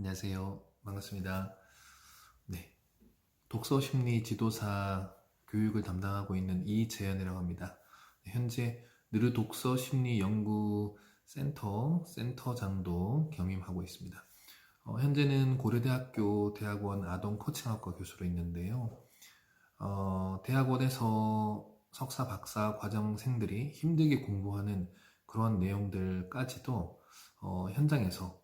안녕하세요. 반갑습니다. 네. 독서 심리 지도사 교육을 담당하고 있는 이재현이라고 합니다. 네, 현재 느르 독서 심리 연구 센터 센터장도 겸임하고 있습니다. 어, 현재는 고려대학교 대학원 아동 코칭학과 교수로 있는데요. 어, 대학원에서 석사, 박사 과정생들이 힘들게 공부하는 그런 내용들까지도 어, 현장에서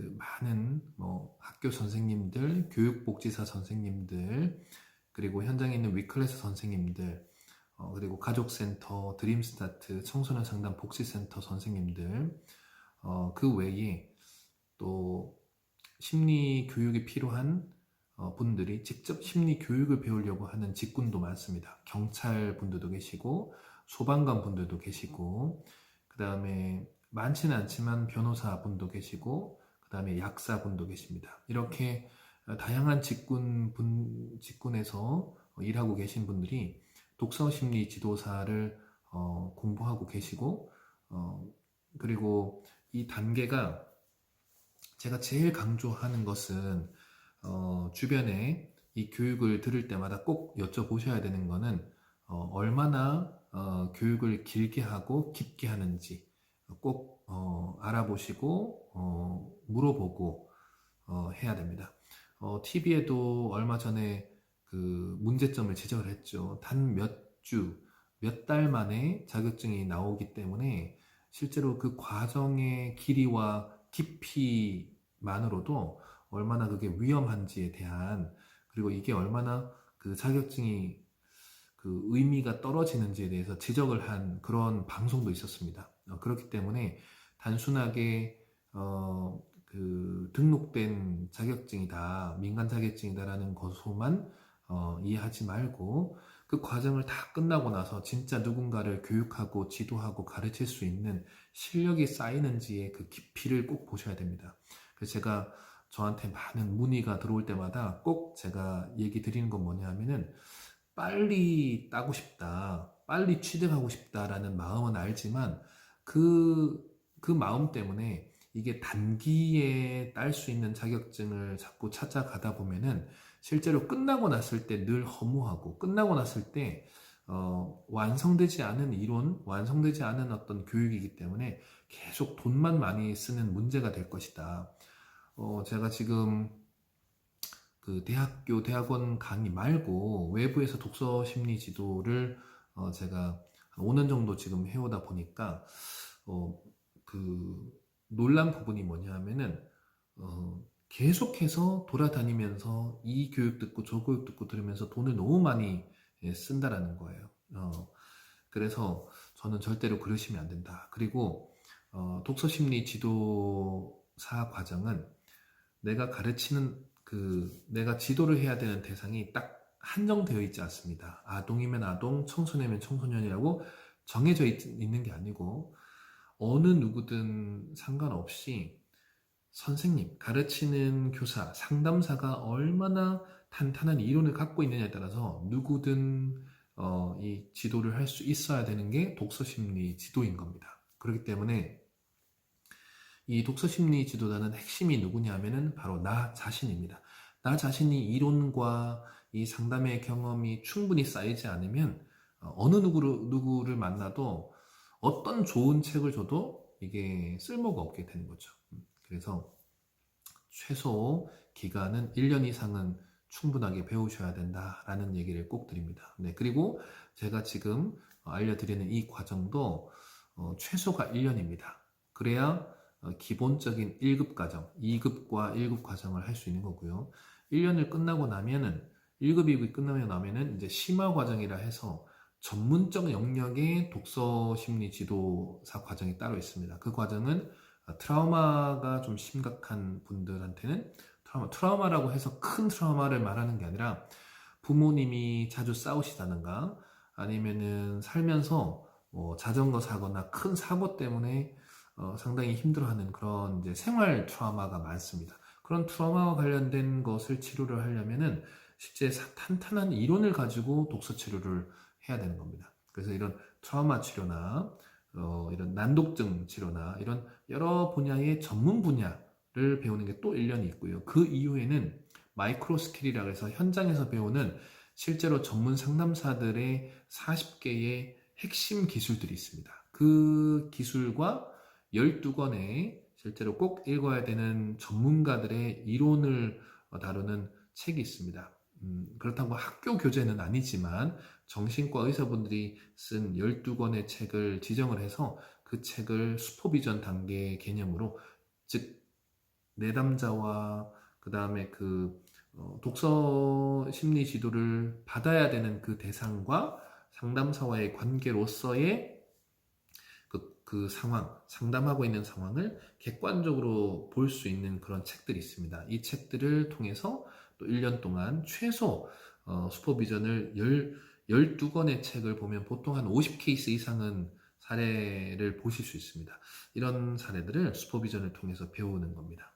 그 많은 뭐 학교 선생님들, 교육복지사 선생님들, 그리고 현장에 있는 위클래스 선생님들, 어, 그리고 가족센터, 드림스타트, 청소년 상담 복지센터 선생님들, 어, 그 외에 또 심리 교육이 필요한 어, 분들이 직접 심리 교육을 배우려고 하는 직군도 많습니다. 경찰 분들도 계시고, 소방관 분들도 계시고, 그 다음에 많지는 않지만 변호사 분도 계시고, 그 다음에 약사 분도 계십니다. 이렇게 어, 다양한 직군 분, 직군에서 어, 일하고 계신 분들이 독서 심리 지도사를 어, 공부하고 계시고, 어, 그리고 이 단계가 제가 제일 강조하는 것은 어, 주변에 이 교육을 들을 때마다 꼭 여쭤보셔야 되는 거는 어, 얼마나 어, 교육을 길게 하고 깊게 하는지 꼭 어, 알아보시고 어, 물어보고 어, 해야 됩니다. TV에도 얼마 전에 그 문제점을 지적을 했죠. 단 몇 주, 몇 달 만에 자격증이 나오기 때문에 실제로 그 과정의 길이와 깊이만으로도 얼마나 그게 위험한지에 대한 그리고 이게 얼마나 그 자격증이 그 의미가 떨어지는지에 대해서 지적을 한 그런 방송도 있었습니다. 어, 그렇기 때문에 단순하게 어, 그 등록된 자격증이다, 민간 자격증이다라는 것으로만 어, 이해하지 말고 그 과정을 다 끝나고 나서 진짜 누군가를 교육하고 지도하고 가르칠 수 있는 실력이 쌓이는지의 그 깊이를 꼭 보셔야 됩니다. 그래서 제가 저한테 많은 문의가 들어올 때마다 꼭 제가 얘기 드리는 건 뭐냐 하면은 빨리 따고 싶다, 빨리 취득하고 싶다라는 마음은 알지만 그, 그 마음 때문에 이게 단기에 딸 수 있는 자격증을 자꾸 찾아가다 보면은 실제로 끝나고 났을 때 늘 허무하고 끝나고 났을 때 어, 완성되지 않은 이론, 완성되지 않은 어떤 교육이기 때문에 계속 돈만 많이 쓰는 문제가 될 것이다. 어, 제가 지금 그 대학교, 대학원 강의 말고 외부에서 독서 심리 지도를 어, 제가 한 5년 정도 지금 해오다 보니까 어, 그 놀란 부분이 뭐냐 하면은 어, 계속해서 돌아다니면서 이 교육 듣고 저 교육 듣고 들으면서 돈을 너무 많이 예, 쓴다라는 거예요. 어, 그래서 저는 절대로 그러시면 안 된다. 그리고 어, 독서 심리 지도사 과정은 내가 가르치는 그 내가 지도를 해야 되는 대상이 딱 한정되어 있지 않습니다. 아동이면 아동, 청소년이면 청소년이라고 정해져 있, 있는 게 아니고 어느 누구든 상관없이 선생님, 가르치는 교사, 상담사가 얼마나 탄탄한 이론을 갖고 있느냐에 따라서 누구든 어, 이 지도를 할 수 있어야 되는 게 독서심리 지도인 겁니다. 그렇기 때문에 이 독서심리 지도자는 핵심이 누구냐 하면은 바로 나 자신입니다. 나 자신이 이론과 이 상담의 경험이 충분히 쌓이지 않으면 어, 어느 누구를, 누구를 만나도 어떤 좋은 책을 줘도 이게 쓸모가 없게 되는 거죠. 그래서 최소 기간은 1년 이상은 충분하게 배우셔야 된다라는 얘기를 꼭 드립니다. 네, 그리고 제가 지금 알려드리는 이 과정도 어, 최소가 1년입니다. 그래야 어, 기본적인 1급 과정, 2급과 1급 과정을 할 수 있는 거고요. 1년을 끝나고 나면은 1급, 2급이 끝나고 나면은 이제 심화 과정이라 해서 전문적 영역의 독서 심리 지도사 과정이 따로 있습니다. 그 과정은 트라우마가 좀 심각한 분들한테는 트라우마, 트라우마라고 해서 큰 트라우마를 말하는 게 아니라 부모님이 자주 싸우시다는가 아니면은 살면서 뭐 자전거 사거나 큰 사고 때문에 어, 상당히 힘들어하는 그런 이제 생활 트라우마가 많습니다. 그런 트라우마와 관련된 것을 치료를 하려면은 실제 탄탄한 이론을 가지고 독서 치료를 해야 되는 겁니다. 그래서 이런 트라우마 치료나 어, 이런 난독증 치료나 이런 여러 분야의 전문 분야를 를 배우는 게 또 1년이 있고요. 그 이후에는 마이크로 스킬이라고 해서 현장에서 배우는 실제로 전문 상담사들의 40개의 핵심 기술들이 있습니다. 그 기술과 12권의 실제로 꼭 읽어야 되는 전문가들의 이론을 어, 다루는 책이 있습니다. 음, 그렇다고 학교 교재는 아니지만 정신과 의사분들이 쓴 12권의 책을 지정을 해서 그 책을 슈퍼비전 단계 개념으로 즉 내담자와 그 다음에 그 어, 독서 심리 지도를 받아야 되는 그 대상과 상담사와의 관계로서의 그, 그 상황, 상담하고 있는 상황을 객관적으로 볼 수 있는 그런 책들이 있습니다. 이 책들을 통해서 또 1년 동안 최소 어, 슈퍼비전을 10, 12권의 책을 보면 보통 한 50케이스 이상은 사례를 보실 수 있습니다. 이런 사례들을 슈퍼비전을 통해서 배우는 겁니다.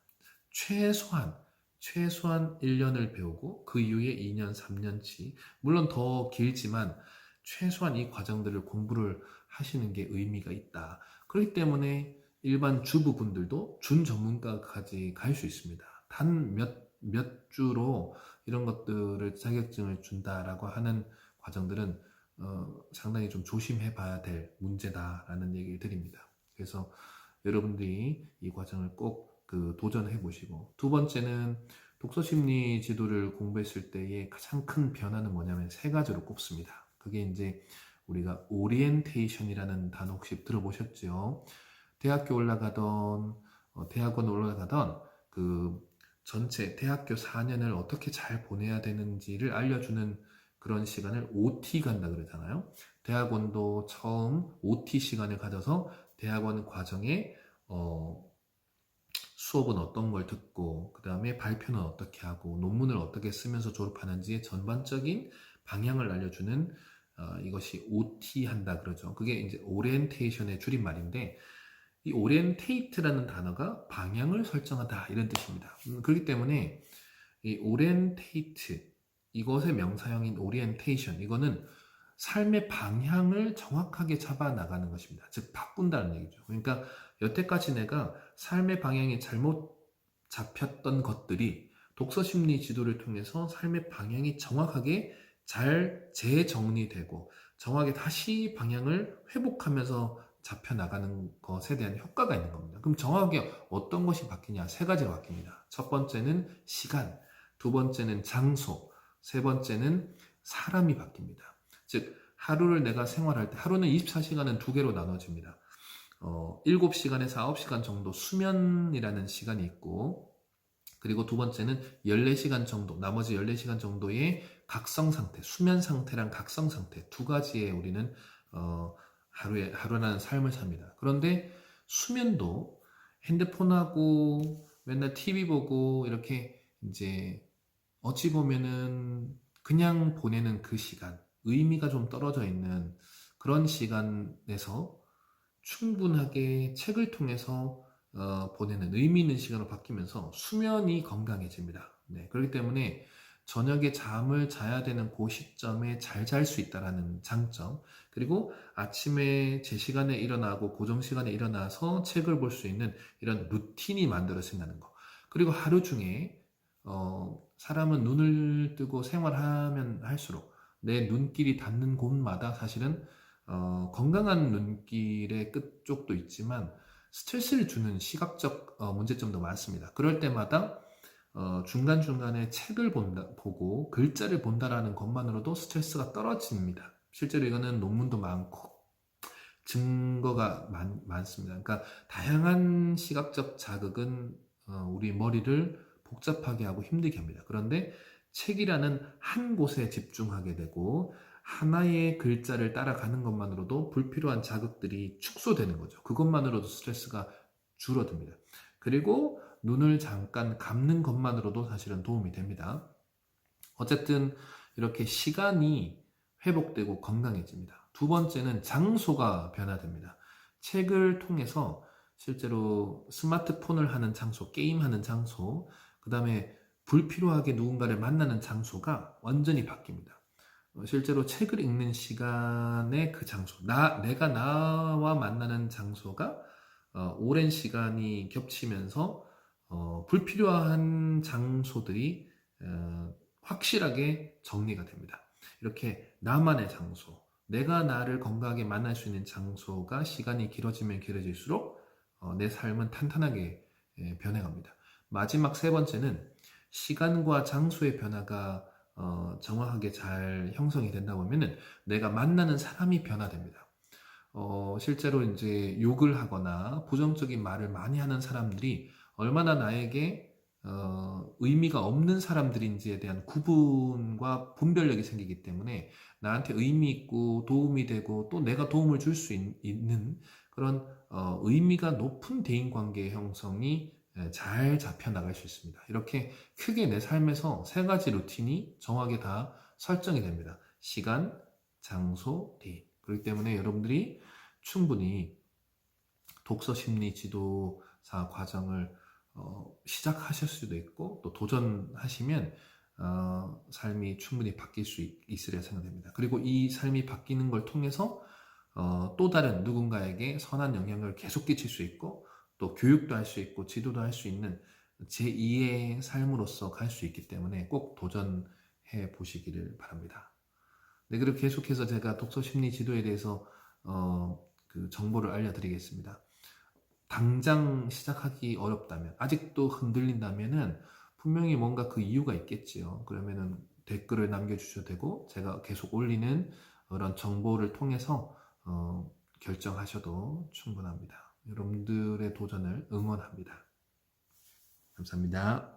최소한 최소한 1년을 배우고 그 이후에 2년, 3년치 물론 더 길지만 최소한 이 과정들을 공부를 하시는 게 의미가 있다. 그렇기 때문에 일반 주부분들도 준 전문가까지 갈 수 있습니다. 단 몇 몇 주로 이런 것들을 자격증을 준다라고 하는 과정들은 어, 상당히 좀 조심해 봐야 될 문제다라는 얘기를 드립니다. 그래서 여러분들이 이 과정을 꼭 그 도전해 보시고 두 번째는 독서 심리 지도를 공부했을 때의 가장 큰 변화는 뭐냐면 세 가지로 꼽습니다. 그게 이제 우리가 오리엔테이션이라는 단어 혹시 들어보셨죠? 대학교 올라가던 어, 대학원 올라가던 그 전체 대학교 4년을 어떻게 잘 보내야 되는지를 알려주는 그런 시간을 OT 간다 그러잖아요. 대학원도 처음 OT 시간을 가져서 대학원 과정에 어, 수업은 어떤 걸 듣고 그 다음에 발표는 어떻게 하고 논문을 어떻게 쓰면서 졸업하는지의 전반적인 방향을 알려주는 어, 이것이 OT 한다 그러죠. 그게 이제 오리엔테이션의 줄임말인데 이 오리엔테이트라는 단어가 방향을 설정하다 이런 뜻입니다. 음, 그렇기 때문에 이 오리엔테이트 이것의 명사형인 오리엔테이션 이거는 삶의 방향을 정확하게 잡아 나가는 것입니다. 즉 바꾼다는 얘기죠. 그러니까 여태까지 내가 삶의 방향이 잘못 잡혔던 것들이 독서 심리 지도를 통해서 삶의 방향이 정확하게 잘 재정리되고 정확하게 다시 방향을 회복하면서 잡혀 나가는 것에 대한 효과가 있는 겁니다. 그럼 정확하게 어떤 것이 바뀌냐? 세 가지가 바뀝니다. 첫 번째는 시간, 두 번째는 장소, 세 번째는 사람이 바뀝니다. 즉 하루를 내가 생활할 때 하루는 24시간은 두 개로 나눠집니다. 어, 7시간에서 9시간 정도 수면이라는 시간이 있고 그리고 두 번째는 14시간 정도, 나머지 14시간 정도의 각성 상태, 수면 상태랑 각성 상태 두 가지에 우리는 어, 하루에 하루라는 삶을 삽니다. 그런데 수면도 핸드폰하고 맨날 TV 보고 이렇게 이제 어찌 보면은 그냥 보내는 그 시간, 의미가 좀 떨어져 있는 그런 시간에서 충분하게 책을 통해서 어, 보내는 의미 있는 시간으로 바뀌면서 수면이 건강해집니다. 네, 그렇기 때문에 저녁에 잠을 자야 되는 그 시점에 잘 잘 수 있다라는 장점 그리고 아침에 제 시간에 일어나고 고정 시간에 일어나서 책을 볼 수 있는 이런 루틴이 만들어진다는 거 그리고 하루 중에 어, 사람은 눈을 뜨고 생활하면 할수록 내 눈길이 닿는 곳마다 사실은 어, 건강한 눈길의 끝쪽도 있지만 스트레스를 주는 시각적 어, 문제점도 많습니다. 그럴 때마다 어, 중간중간에 책을 본다, 보고 글자를 본다라는 것만으로도 스트레스가 떨어집니다. 실제로 이거는 논문도 많고 증거가 많, 많습니다. 그러니까 다양한 시각적 자극은 어, 우리 머리를 복잡하게 하고 힘들게 합니다. 그런데 책이라는 한 곳에 집중하게 되고 하나의 글자를 따라가는 것만으로도 불필요한 자극들이 축소되는 거죠. 그것만으로도 스트레스가 줄어듭니다. 그리고 눈을 잠깐 감는 것만으로도 사실은 도움이 됩니다. 어쨌든 이렇게 시간이 회복되고 건강해집니다. 두 번째는 장소가 변화됩니다. 책을 통해서 실제로 스마트폰을 하는 장소, 게임하는 장소, 그 다음에 불필요하게 누군가를 만나는 장소가 완전히 바뀝니다. 어, 실제로 책을 읽는 시간의 그 장소, 나, 내가 나와 만나는 장소가 어, 오랜 시간이 겹치면서 어, 불필요한 장소들이 어, 확실하게 정리가 됩니다. 이렇게 나만의 장소, 내가 나를 건강하게 만날 수 있는 장소가 시간이 길어지면 길어질수록 어, 내 삶은 탄탄하게 예, 변해갑니다. 마지막 세 번째는 시간과 장소의 변화가 어, 정확하게 잘 형성이 된다고 하면은 내가 만나는 사람이 변화됩니다. 어, 실제로 이제 욕을 하거나 부정적인 말을 많이 하는 사람들이 얼마나 나에게 어, 의미가 없는 사람들인지에 대한 구분과 분별력이 생기기 때문에 나한테 의미 있고 도움이 되고 또 내가 도움을 줄 수 있는 그런 어, 의미가 높은 대인 관계 형성이 예, 잘 잡혀 나갈 수 있습니다. 이렇게 크게 내 삶에서 세 가지 루틴이 정확하게 다 설정이 됩니다. 시간, 장소, 대인. 그렇기 때문에 여러분들이 충분히 독서 심리 지도사 과정을 어, 시작하실 수도 있고 또 도전하시면 어, 삶이 충분히 바뀔 수 있, 있으리라 생각됩니다. 그리고 이 삶이 바뀌는 걸 통해서 어, 또 다른 누군가에게 선한 영향을 계속 끼칠 수 있고 또 교육도 할 수 있고 지도도 할 수 있는 제2의 삶으로서 갈 수 있기 때문에 꼭 도전해 보시기를 바랍니다. 네, 그리고 계속해서 제가 독서 심리 지도에 대해서 어, 그 정보를 알려드리겠습니다. 당장 시작하기 어렵다면, 아직도 흔들린다면은 분명히 뭔가 그 이유가 있겠지요. 그러면은 댓글을 남겨주셔도 되고, 제가 계속 올리는 그런 정보를 통해서 어, 결정하셔도 충분합니다. 여러분들의 도전을 응원합니다. 감사합니다.